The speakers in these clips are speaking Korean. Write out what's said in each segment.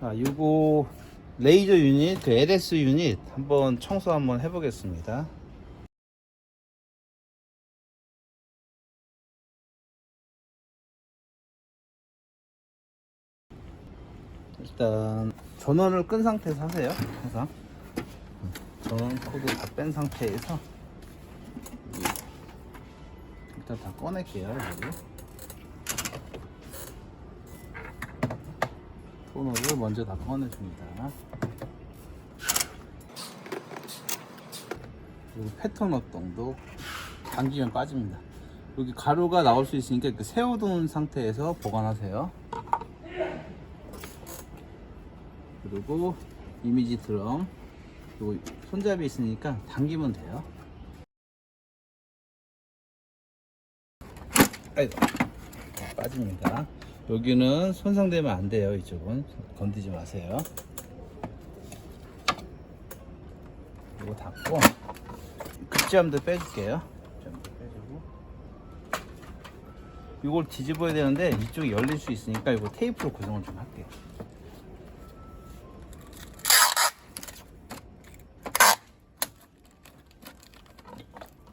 아, 요거 레이저 유닛, 그 LS 유닛 한번 청소 한번 해보겠습니다. 일단 전원을 끈 상태에서 하세요. 항상 전원 코드 다 뺀 상태에서 일단 다 꺼낼게요. 여기. 토너를 먼저 다 꺼내줍니다. 그리고 패턴 어동도 당기면 빠집니다. 여기 가루가 나올 수 있으니까 이렇게 세워둔 상태에서 보관하세요. 그리고 이미지 드럼 그리고 손잡이 있으니까 당기면 돼요. 아이고 자, 빠집니다. 여기는 손상되면 안 돼요. 이쪽은 건드지 마세요. 이거 닫고 급지함도 빼줄게요. 이걸 뒤집어야 되는데 이쪽이 열릴 수 있으니까 이거 테이프로 고정을 좀 할게요.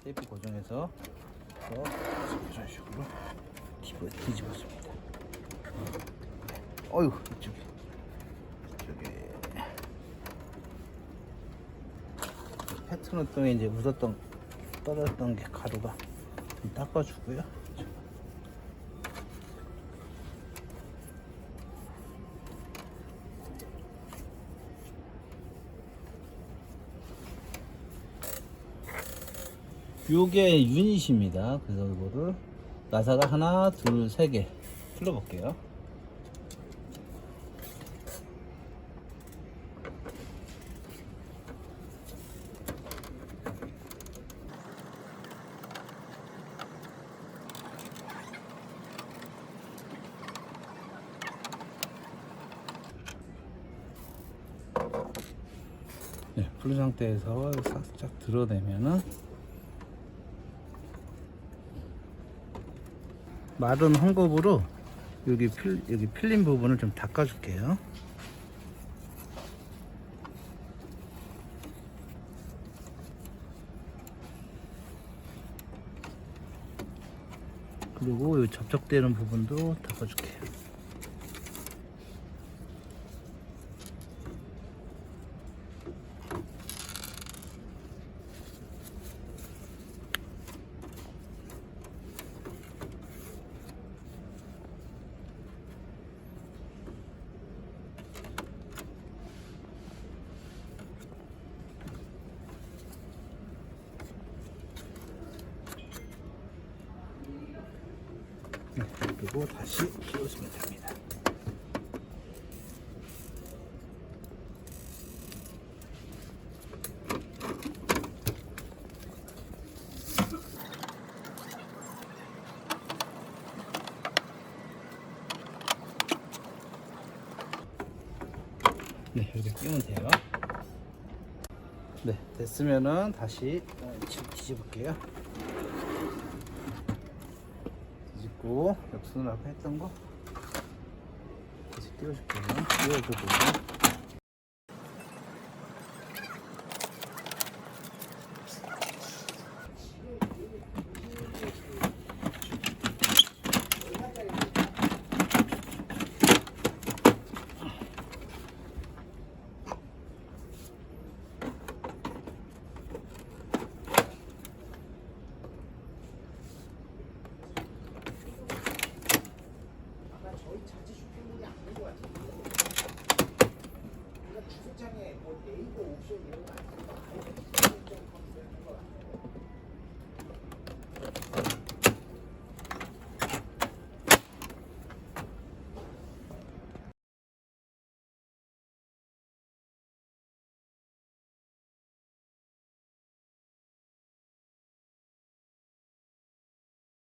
테이프 고정해서 또 이런 식으로 뒤집어, 뒤집어줍니다. 어휴 이쪽에 이쪽에 동에 이제 묻었던 떨어졌던 게 가루가 좀 닦아주고요. 요게 유닛입니다. 그래서 이거를 나사가 하나, 둘, 세개 풀러볼게요. 네, 풀린 상태에서 살짝 드러내면은 마른 헝겊으로 여기 필 여기 필린 부분을 좀 닦아줄게요. 그리고 이 접촉되는 부분도 닦아줄게요. 네, 그리고 다시 씌워주면 됩니다. 네, 이렇게 끼면 돼요. 네, 됐으면은 다시 어, 뒤- 뒤집을게요. 뒤집고 역순을 아까 했던 거 다시 띄워줄게요. 띄워주고